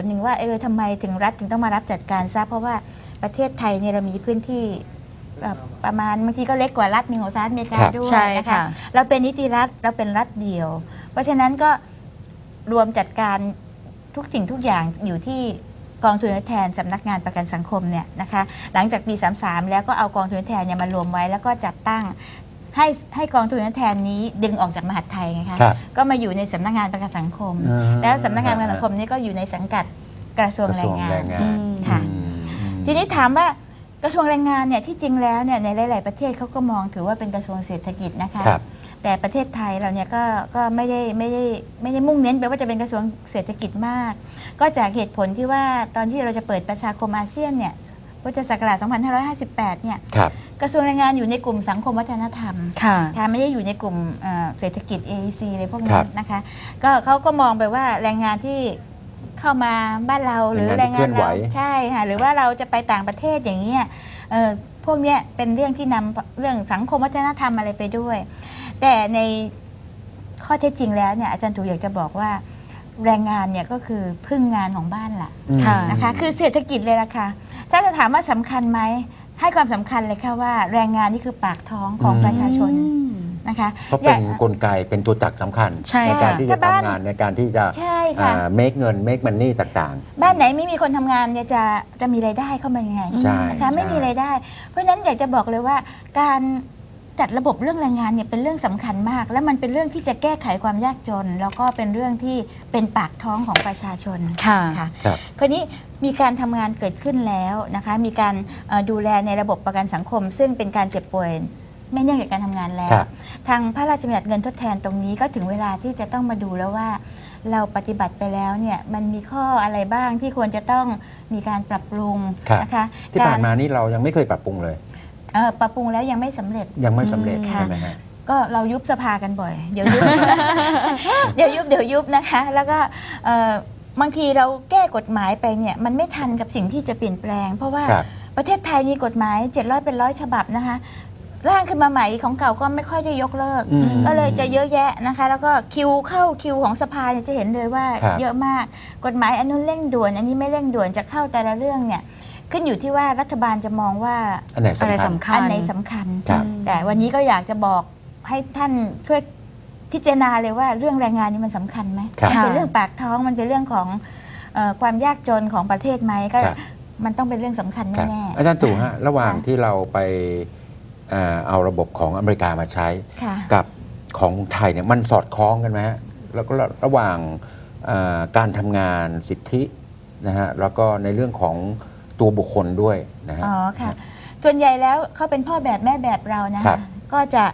ลหนึ่งว่าเออทำไมถึงรัฐถึงต้องมารับจัดการซะเพราะว่าประเทศไทยเนี่ยเรามีพื้นที่เอ่อประมาณบางทีก็เล็กกว่ารัฐหนึ่งของสหรัฐอเมริกาครับด้วยใช่นะคะค่ะเราเป็นนิติรัฐเราเป็นรัฐเดียว เพราะฉะนั้นก็รวมจัดการทุกสิ่งทุกอย่างอยู่ที่กองทุนทดแทนสำนักงานประกันสังคมเนี่ยนะคะหลังจากปี 33 แล้วก็เอากองทุนทดแทนเนี่ยมารวมไว้แล้วก็จัดตั้ง ให้ให้กองทุนทดแทนนี้ดึงออกจากมหาดไทยไงคะครับก็มาอยู่ในสำนักงานประกันสังคม อ่า แล้วสำนักงานประกันสังคมนี้ก็อยู่ในสังกัดกระทรวงกระแรทรวงงงาแรนงงานอืมค่ะอืมอืม ทีนี้ถามว่ากระทรวงแรงงานเนี่ยที่จริงแล้วเนี่ยในหลาย ๆ ประเทศเขาก็มองถือว่าเป็นกระทรวงเศรษฐกิจนะคะ ครับ แต่ประเทศไทยเราเนี่ยก็ก็ไม่ได้ไม่ได้ไม่ได้มุ่งเน้นไปว่าจะเป็นกระทรวงเศรษฐกิจมาก ก็จากเหตุผลที่ว่าตอนที่เราจะเปิดประชาคมอาเซียนเนี่ยพุทธศักราช 2558 เนี่ย ครับ กระทรวงแรงงานอยู่ในกลุ่มสังคมวัฒนธรรมค่ะ ค่ะไม่ได้อยู่ในกลุ่มเอ่อเศรษฐกิจ AEC อะไรพวกคนั้รันบนะคะ ก็เขาก็มองไปว่าแรงงานที่เข้ามาบ้านเราหรือแรแรงงงานที่งานเคลื่อนไหว เราใช่ค่ะหรือว่าเราจะไปต่างประเทศอย่างเงี้ยเอ่อพวกเนี้ยเป็นเรื่องที่นำเรื่องสังคมวัฒนธรรมอะไรไปด้วย แต่ในข้อเท็จจริงแล้วเนี่ยอาจารย์ถูอยากจะบอกว่าแรงงานเนี่ยก็คือพึ่งงานของบ้านล่ะ อืม ค่ะ นะคะคือเศรษฐกิจเลยล่ะค่ะ ถ้าจะถามว่าสำคัญไหม ให้ความสำคัญเลยค่ะว่าแรงงานนี่คือปากท้องของอืมประชาชนนะคะเพราะเป็นกลไกเป็นตัวจักรสำคัญใช่ในการที่ถ้าจะบ้านทำงานในการที่จะใช่ค่ะ เมคเงินเมคมันนี่ต่าง บ้านไหนไม่มีคนทำงานเนี่ยจะจะมีรายได้เข้ามายังไงๆใช่นะคะไม่มีรายได้ เพราะฉะนั้นอยากจะบอกเลยว่าการ จัดระบบเรื่องแรงงานเนี่ยเป็นเรื่องสำคัญมาก และมันเป็นเรื่องที่จะแก้ไขความยากจน แล้วก็เป็นเรื่องที่เป็นปากท้องของประชาชนค่ะค่ะครับคราวนี้มีการทำงานเกิดขึ้นแล้วนะคะ มีการเอ่อดูแลในระบบประกันสังคม ซึ่งเป็นการเจ็บป่วยไม่เนื่องจากการทำงานแล้วครับทางพระราชบัญญัติเงินทดแทนตรงนี้ก็ถึงเวลาที่จะต้องมาดูแล้วว่า เราปฏิบัติไปแล้วเนี่ยมันมีข้ออะไรบ้างที่ควรจะต้องมีการปรับปรุงครับนะคะที่ผ่านมานี่เรายังไม่เคยปรับปรุงเลย เอ่อปรับปรุงแล้วยังไม่สำเร็จ ยังไม่สำเร็จค่ะ ใช่ไหมฮะ ก็เรายุบสภากันบ่อย เดี๋ยวยุบ เดี๋ยวยุบเดี๋ยวยุบนะคะ แล้วก็เอ่อบางทีเราแก้กฎหมายไปเนี่ยมันไม่ทันกับสิ่งที่จะเปลี่ยนแปลง เพราะว่าครับ ประเทศไทยมีกฎหมาย 700 เป็นร้อยฉบับนะคะ ร่างขึ้นมาใหม่ของเก่าก็ไม่ค่อยได้ยกเลิก อืม ก็เลยจะเยอะแยะนะคะ แล้วก็คิวเข้าคิวของสภาเนี่ยจะเห็นเลยว่าครับ เยอะมากกฎหมายอันนู้นเร่งด่วน อันนี้ไม่เร่งด่วนจะเข้าแต่ละเรื่องเนี่ย ขึ้นอยู่ที่ว่ารัฐบาลจะมองว่าอันไหนอะไรสำคัญ สำคัญ อันไหนสำคัญ ครับ แต่วันนี้ก็อยากจะบอกให้ท่านช่วยพิจารณาเลยว่าเรื่องแรงงานนี่มันสำคัญไหมครับมันเป็นเรื่องปากท้องมันเป็นเรื่องของเออความยากจนของประเทศไหมก็ครับ มันต้องเป็นเรื่องสำคัญครับแน่ๆอาจารย์ตู่ฮะระหว่างค่ที่เราไปเอ่อเอาระบบของอเมริกามาใช้ค่ะ กับของไทยเนี่ยมันสอดคล้องกันไหมฮะแล้วก็ระหว่างเอ่อการทำงานสิทธินะฮะแล้วก็ในเรื่องของ ตัวบุคคลด้วยนะฮะ อ๋อค่ะ ส่วนใหญ่แล้วเขาเป็นพ่อแบบแม่แบบเรานะครัคะบก็จะ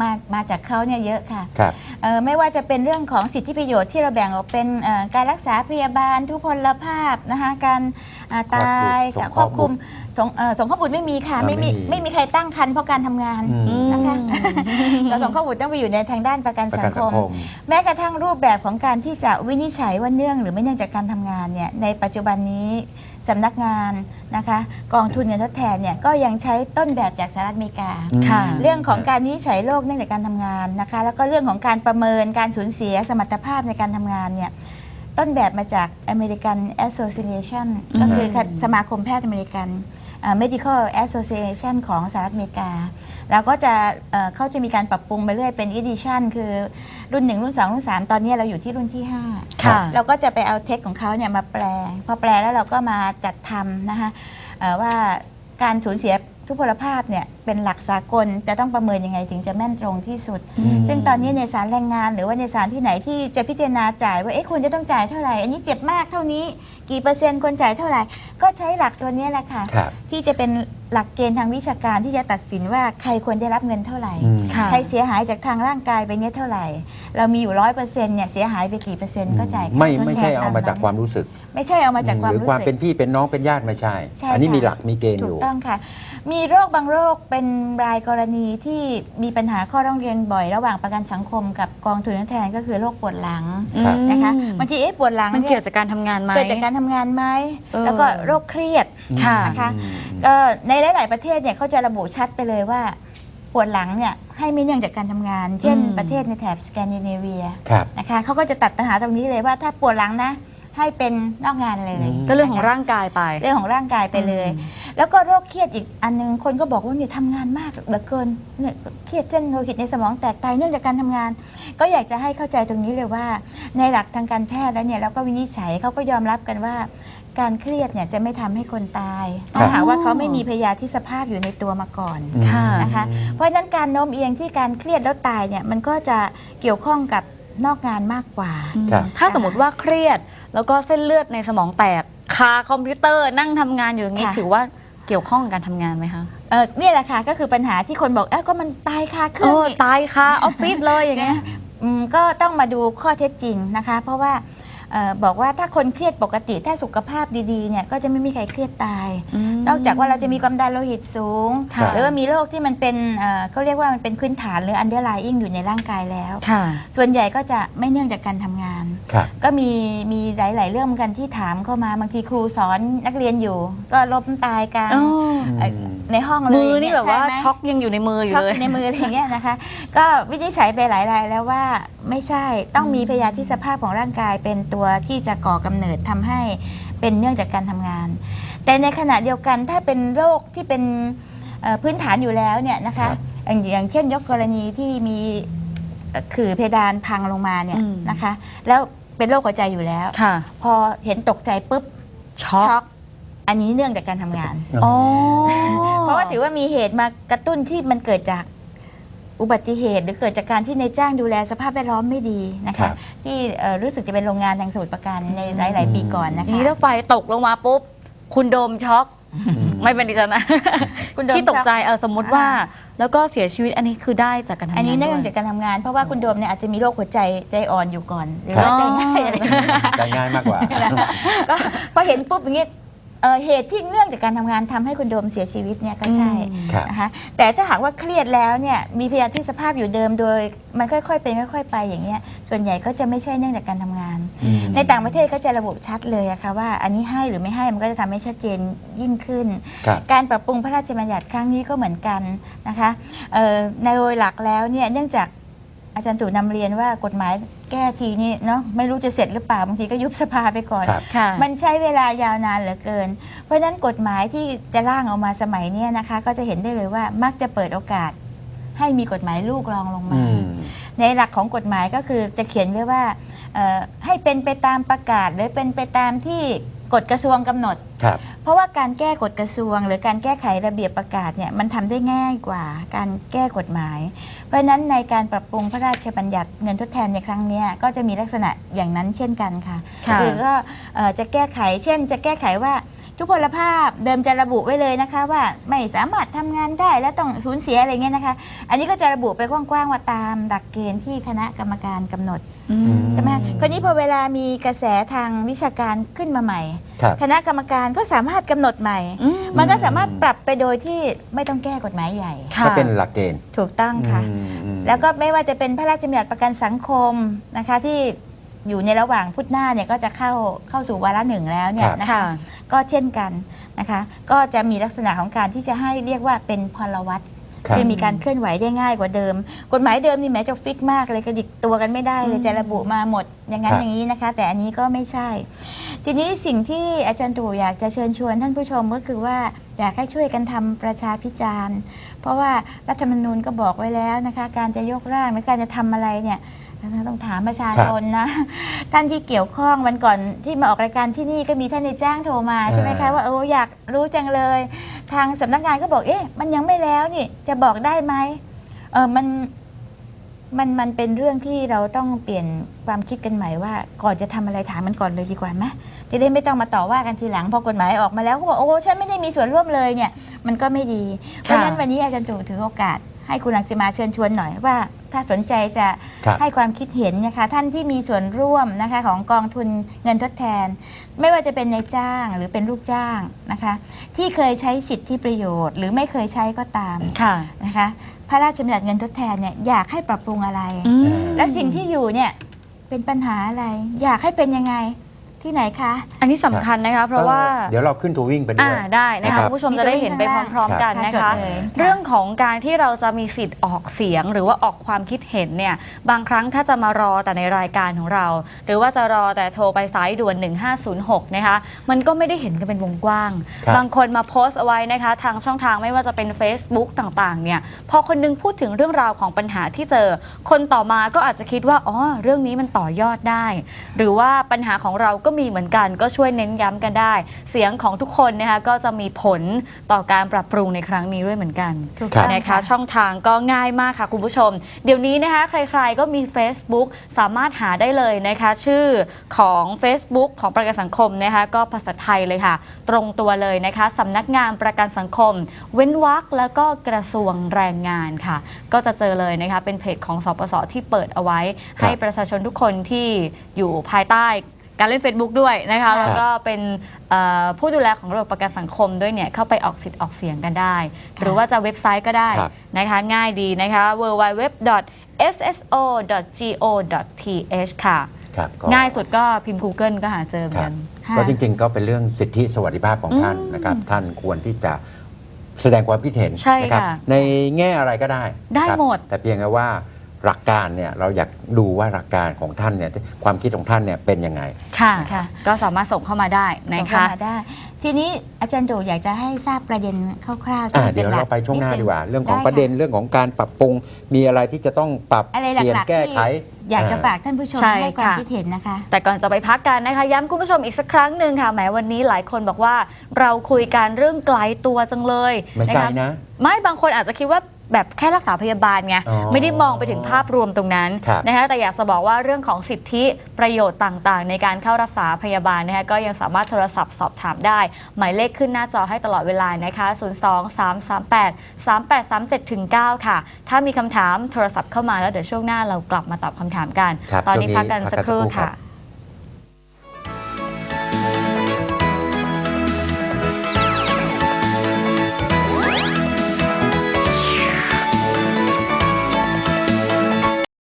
มามาจากเขาเนี่ยเยอะค่ะครับ เอ่อไม่ว่าจะเป็นเรื่องของสิทธิประโยชน์ที่เราแบ่งออกเป็นเอ่อการรักษาพยาบาลทุพพลภาพนะคะการอ่าตายครอบครัวครอบคลุมสงเอ่อสงเคราะห์บุตรไม่มีค่ะ อ่าไม่มีไม่มี ไม่มีใครตั้งครรภ์เพราะการทำงานอืม นะคะเราสงเคราะห์บุตรต้องไปอยู่ในทางด้านประกันประสักันงคสังม คม แม้กระทั่งรูปแบบของการที่จะวินิจฉัยว่าเนื่องหรือไม่เนื่องจากการทำงานเนี่ยในปัจจุบันนี้สำนักงานนะคะกองทุนเงินทดแทนเนี่ยก็ยังใช้ต้นแบบจากสหรัฐอเมริกา ค่ะ เรื่องของการวินิจฉัยโรคเนื่องจากการทำงานนะคะ แล้วก็เรื่องของการประเมินการสูญเสียสมรรถภาพในการทำงานเนี่ย ต้นแบบมาจาก American Association อืมก็คือสมาคมแพทย์อเมริกันอ่า Medical Association ของสหรัฐอเมริกา แล้วก็จะเอ่อเขาจะมีการปรับปรุงไปเรื่อยเป็น edition คือรุ่น 1 รุ่น 2 รุ่น 3 ตอนนี้เราอยู่ที่รุ่นที่5ค่ะเราก็จะไปเอาเทคของเขาเนี่ยมาแปล พอแปลแล้วเราก็มาจัดทำนะคะเอ่อว่าการสูญเสีย ทุพพลภาพเนี่ยเป็นหลักสากลจะต้องประเมินยังไงถึงจะแม่นตรงที่สุดอืมซึ่งตอนนี้ในศาลแรงงาน หรือว่าในศาลที่ไหนที่จะพิจารณาจ่ายว่าเอ๊ะควรจะต้องจ่ายเท่าไหร่ อันนี้เจ็บมากเท่านี้ กี่เปอร์เซ็นต์ควรจ่ายเท่าไหร่ ก็ใช้หลักตัวเนี้ยแหละค่ะครับที่จะเป็น หลักเกณฑ์ทางวิชาการที่จะตัดสินว่าใครควรได้รับเงินเท่าไหร่ อืม ค่ะใครเสียหายจากทางร่างกายไปเนี่ยเท่าไหร่ เรามีอยู่ร้อยเปอร์เซ็นต์เนี่ยเสียหายไปกี่เปอร์เซ็นต์ก็จ่ายค่าไม่ทดแทนไม่ใช่เอามาตจากความรู้สึก ไม่ใช่เอามาจากความหรือรู้ความสึก เป็นพี่เป็นน้องเป็นญาติไม่ใช่ ใช่อันี้ค่ะ มีหลักมีเกณฑ์อถูยู่กต้องค่ะ มีโรคบางโรคเป็นรายกรณีที่มีปัญหาข้อร้องเรียนบ่อยระหว่างประกันสังคมกับกองทุนทดแทนก็คือโรคปวดหลังครับ นะคะอืมบางทีเอ๊ะปวดหลังมันเนี่เกี่ยยวจากการทำงานไหม เกิดจากการทำงานไหมเออ แล้วก็โรคเครียดค่ะ นะคะอืม ก็ในหลาย ๆ ประเทศเนี่ยเขาจะระบุชัดไปเลยว่าปวดหลังเนี่ยให้ไม่เนื่องจากการทำงาน เช่นอืมประเทศในแถบสแกนดิเนเวียครับนะคะเขาก็จะตัดปัญหาตรงนี้เลยว่าถ้าปวดหลังนะให้เป็นนอกงานเลยอืมก็เรื่องของนะคะร่างกายไป เรื่องของร่างกายไปเลย แล้วก็โรคเครียดอีกอันหนึงคนก็บอกว่าเนี่ยทำงานมากเหลือเกินเนี่ยเครียดเส้นโลหิตในสมองแตกตายเนื่องจากการทำงาน ก็อยากจะให้เข้าใจตรงนี้เลยว่า ในหลักทางการแพทย์แล้วเนี่ยเราก็วินิจฉัยเขาก็ยอมรับกันว่า การเครียดเนี่ยจะไม่ทำให้คนตายครับ ถ้าหากว่าเขาไม่มีพยาธิสภาพอยู่ในตัวมาก่อนค่ะ นะคะ เพราะฉะนั้นการโน้มเอียงที่การเครียดแล้วตายเนี่ยมันก็จะเกี่ยวข้องกับนอกงานมากกว่า ครับ ถ้าสมมติว่าเครียดแล้วก็เส้นเลือดในสมองแตกคาคอมพิวเตอร์นั่งทำงานอยู่อย่างนี้ค่ะ ถือว่าเกี่ยวข้องกับการทำงานไหมคะเออเนี่ยแหละค่ะก็คือปัญหาที่คนบอกเอ้าก็มันตายคาเคเอรื่องอนี่ ตายคาออฟฟิศเลยอย่างเงี้ย อืมก็ต้องมาดูข้อเท็จจริงนะคะ เพราะว่าเออ บอกว่าถ้าคนเครียดปกติถ้าสุขภาพดีๆเนี่ยก็จะไม่มีใครเครียดตาย นอกจากว่าเราจะมีความดันโลหิตสูงค่ะหรือว่ามีโรคที่มันเป็นเอ่อเขาเรียกว่ามันเป็นพื้นฐานหรือ underlying อยู่ในร่างกายแล้วค่ะส่วนใหญ่ก็จะไม่เนื่องจากการทำงานครับก็มีมีหลาย ๆ เรื่องเหมือนกันที่ถามเข้ามาบางทีครูสอนนักเรียนอยู่ ก็ล้มตายกลางอ๋อเอ่อในห้องเลยมือนี่ย่งแบเงี้ยบว่าใไหมช็อกยังอยู่ในมืออยู่ช็อกเลยในมืออะไรอย่างเงี้ยนะคะ ก็วินิจฉัยไปหลายรายแล้วว่า ไม่ใช่ต้องมีพยาธิสภาพของร่างกายเป็นตัวที่จะก่อกำเนิดทำให้เป็นเนื่องจากการทำงาน แต่ในขณะเดียวกันถ้าเป็นโรคที่เป็นเอ่อพื้นฐานอยู่แล้วเนี่ยนะครัคะบอย่างอย่างเช่นยกกรณีที่มีเอ่อขื่อเพดานพังลงมาเนี่ยอืมนะคะ แล้วเป็นโรคหัวใจอยู่แล้วค่ะพอเห็นตกใจปุ๊บช็อกช็อกอันนี้เนื่องจากการทำงานอ๋อเพราะว่าถือว่ามีเหตุมากระตุ้นที่มันเกิดจาก อุบัติเหตุหรือเกิดจากการที่ในายจ้างดูแลสภาพแวดล้อมไม่ดีนะครัคะ บ ที่เอ่อรู้สึกจะเป็นโรงงานทางสมุทรปราการในหลาย ๆ ปีก่อนนะทีนี้คะถ้าไฟตกลงมาปุ๊บ คุณโดมช็อก ไม่เป็นดิฉันนะคุณโดมที่ตกใจช็อกเออสมมุติว่า แล้วก็เสียชีวิตอันนี้คือได้จากการทำงานอันนี้เนื่องด้จาวยกการทำงาน เพราะว่าคุณโดมเนี่ยอาจจะมีโรคหัวใจใจอ่อนอยู่ก่อน หรือครับว่าใจง่ายอะไรอย่างเงี้ย ใจง่ายมากกว่า ก็พอเห็นปุ๊บอย่างเงี้ย เอ่อเหตุที่เนื่องจากการทำงานทำให้คุณโดมเสียชีวิตเนี่ยก็ใช่อืมครับ นะคะแต่ถ้าหากว่าเครียดแล้วเนี่ยมีพยาธิสภาพอยู่เดิมโดยมันค่อยๆเป็นค่อย ๆ ไปอย่างเงี้ยส่วนใหญ่ก็จะไม่ใช่เนื่องจากการทำงาน อืม ในต่างประเทศเขาจะระบุชัดเลยอะค่ะว่าอันนี้ให้หรือไม่ให้มันก็จะทำให้ชัดเจนยิ่งขึ้น ครับ การปรับปรุงพระราชบัญญัติครั้งนี้ก็เหมือนกันนะคะเอ่อในโดยหลักแล้วเนี่ยเนื่องจาก อาจารย์ตู่นำเรียนว่ากฎหมายแก้ทีนี้เนาะไม่รู้จะเสร็จหรือเปล่าบางทีก็ยุบสภาไปก่อน ครับ ค่ะ มันใช้เวลายาวนานเหลือเกิน เพราะฉะนั้นกฎหมายที่จะร่างออกมาสมัยเนี้ยนะคะ ก็จะเห็นได้เลยว่ามักจะเปิดโอกาส ให้มีกฎหมายลูกรองลงอืมามในหลักของกฎหมายก็คือจะเขียนไว้ว่าเอ่อให้เป็นไปตามประกาศ หรือเป็นไปตามที่ กฎกระทรวงกำหนด ครับ เพราะว่าการแก้กฎกระทรวง หรือการแก้ไขระเบียบประกาศเนี่ยมันทำได้ง่ายกว่าการแก้กฎหมาย เพราะฉะนั้นในการปรับปรุงพระราชบัญญัติเงินทดแทนในครั้งเนี้ยก็จะมีลักษณะอย่างนั้นเช่นกันค่ะค่ะหรือก็เอ่อจะแก้ไขเช่น จะแก้ไขว่า ทุพพลภาพเดิมจะระบุไว้เลยนะคะ ว่าไม่สามารถทำงานได้และต้องสูญเสียอะไรเงี้ยนะคะ อันนี้ก็จะระบุไปกว้างๆว่าตามหลักเกณฑ์ที่คณะกรรมการกำหนดอืมใช่ไหมคะคราวนี้พอเวลามีกระแสทางวิชาการขึ้นมาใหม่ครับคณะกรรมการก็สามารถกำหนดใหม่อืมมันก็สามารถปรับไปโดยที่ไม่ต้องแก้กฎหมายใหญ่ค่ะก็เป็นหลักเกณฑ์ถูกต้องค่ะอืมอืมแล้วก็ไม่ว่าจะเป็นพระราชบัญญัติประกันสังคมนะคะที่ อยู่ในระหว่างพุทธหน้าเนี่ยก็จะเข้าเข้าสู่วาระหนึ่งแล้วเนี่ยนะค่ะคะก็เช่นกันนะคะก็จะมีลักษณะของการที่จะให้เรียกว่าเป็นพลวัตครับคือมีการเคลื่อนไหวได้ง่ายกว่าเดิม กฎหมายเดิมนี่แม้จะฟิกมากเลยกระดิกตัวกันไม่ได้เลยอืมจะระบุมาหมดอย่างนั้นครับอย่างนี้นะคะ แต่อันนี้ก็ไม่ใช่ ทีนี้สิ่งที่อาจารย์ตู่อยากจะเชิญชวนท่านผู้ชมก็คือว่าอยากให้ช่วยกันทำประชาพิจารณ์ เพราะว่ารัฐธรรมนูญก็บอกไว้แล้วนะคะ การจะยกร่างหรือการจะทำอะไรเนี่ย ต้องถามประชาชนนะท่านที่เกี่ยวข้องวันก่อนที่มาออกรายการที่นี่ก็มีท่านในจ้างโทรมาใช่ไหมคะอ่าว่าเอออยากรู้จังเลย ทางสำนักงานก็บอกเอ๊ะมันยังไม่แล้วนี่จะบอกได้ไหมเออมันมันมันเป็นเรื่องที่เราต้องเปลี่ยนความคิดกันใหม่ว่า ก่อนจะทำอะไรถามมันก่อนเลยดีกว่าไหมจะได้ไม่ต้องมาต่อว่ากันทีหลังพอกฎหมายออกมาแล้วก็บอกโอ้ฉันไม่ได้มีส่วนร่วมเลยเนี่ย มันก็ไม่ดีเพราะฉะนั้นวันนี้อาจารย์ตู่ถือโอกาสให้คุณลังสิมาเชิญชวนหน่อยว่า ถ้าสนใจจะครับให้ความคิดเห็นนะคะท่านที่มีส่วนร่วมนะคะของกองทุนเงินทดแทน ไม่ว่าจะเป็นนายจ้างหรือเป็นลูกจ้างนะคะ ที่เคยใช้สิทธิประโยชน์ หรือไม่เคยใช้ก็ตามค่ะ นะคะพระราชบัญญัติเงินทดแทนเนี่ยอยากให้ปรับปรุงอะไร อืม และสิ่งที่อยู่เนี่ยเป็นปัญหาอะไร อยากให้เป็นยังไง ที่ไหนคะ อันนี้สำคัญนะคะ เพราะว่าเดี๋ยวเราขึ้นตัววิ่งไปด้อ่าวย ได้นะนะครัคะบ คุณผู้ชมจะได้เห็นไปพร้อมๆกันนะจคะดเลยค่ะ เรื่องของการที่เราจะมีสิทธิ์ออกเสียงหรือว่าออกความคิดเห็นเนี่ยบางครั้งถ้าจะมารอแต่ในรายการของเรา หรือว่าจะรอแต่โทรไปสายด่วน 1506 นะคะมันก็ไม่ได้เห็นกันเป็นวงกว้าง ครับบางคนมาโพสต์เอาไว้นะคะ ทางช่องทางไม่ว่าจะเป็น Facebook ต่างๆเนี่ยพอคนนึงพูดถึงเรื่องราวของปัญหาที่เจอ คนต่อมาก็อาจจะคิดว่าอ๋อเรื่องนี้มันต่อยอดได้ หรือว่าปัญหาของเราก็มีเหมือนกันก็ช่วยเน้นย้ำกันได้ เสียงของทุกคนนะคะก็จะมีผลต่อการปรับปรุงในครั้งนี้ด้วยเหมือนกันถูกต้องนะคะค่ะช่องทางก็ง่ายมากค่ะคุณผู้ชม เดี๋ยวนี้นะคะใครๆก็มี Facebook สามารถหาได้เลยนะคะชื่อของ Facebook ของประกันสังคมนะคะก็ภาษาไทยเลยค่ะ ตรงตัวเลยนะคะสำนักงานประกันสังคม เว้นวรรคแล้วก็กระทรวงแรงงานค่ะ ก็จะเจอเลยนะคะเป็นเพจของสปสที่เปิดเอาไว้ ให้ประชาชนทุกคนที่อยู่ภายใต้ การเล่น Facebook ด้วยนะคะ แล้วก็เป็นเอ่อผู้ดูแลของระบบประกันสังคมด้วยเนี่ยเข้าไปออกสิทธิ์ออกเสียงกันได้ หรือว่าจะเว็บไซต์ก็ได้ครับ นะคะง่ายดีนะคะ www.sso.go.th ค่ะ ครับก็ ง่ายสุดก็พิมพ์ Google ก็หาเจอเหมือนกันค่ะก็จริงๆ ก็เป็นเรื่องสิทธิสวัสดิภาพของท่านนะครับ ท่านควรที่จะแสดงความคิดเห็นใช่นะครับค่ะในแง่อะไรก็ได้ได้ครับหมดแต่เพียงแค่ว่า หลักการเนี่ยเราอยากดูว่าหลักการของท่านเนี่ยความคิดของท่านเนี่ยเป็นยังไง ค่ะค่ะ ก็สามารถส่งเข้ามาได้นะส่งเข้าคะมาได้ ทีนี้อาจารย์ดูอยากจะให้ทราบประเด็นคร่าวๆอ่าที่เดี๋ยวหลัเราไปช่วงหน้าดดีกว่า เรื่องของไค่ประเด็นเรื่องของการปรับปรุง มีอะไรที่จะต้องปรับอะไรเปลี่ยนหลักๆแก้ที่ไขอยากจะฝากท่านผู้ชมใช่ให้ความค่ะ คิดเห็นนะคะ แต่ก่อนจะไปพักกันนะคะ ย้ำคุณผู้ชมอีกสักครั้งหนึ่งค่ะแหมวันนี้หลายคนบอกว่าเราคุยกันเรื่องไกลตัวจังเลยไม่ไกลคนะ ไม่บางคนอาจจะคิดว่า แบบแค่รักษาพยาบาลไงอ๋อไม่ได้มองไปถึงภาพรวมตรงนั้นครับ นะคะแต่อยากจะบอกว่าเรื่องของสิทธิประโยชน์ต่างๆ ในการเข้ารักษาพยาบาลนะคะก็ยังสามารถโทรศัพท์สอบถามได้ หมายเลขขึ้นหน้าจอให้ตลอดเวลานะคะ 0 2 3 3 8 3 8 3 7ถึง9ค่ะ ถ้ามีคำถามโทรศัพท์เข้ามาแล้วเดี๋ยวช่วงหน้าเรากลับมาตอบคำถามกัน ครับตอนนี้ช่วงนี้พักกันพักสักกันครู่สักครู่ครัค่ะบ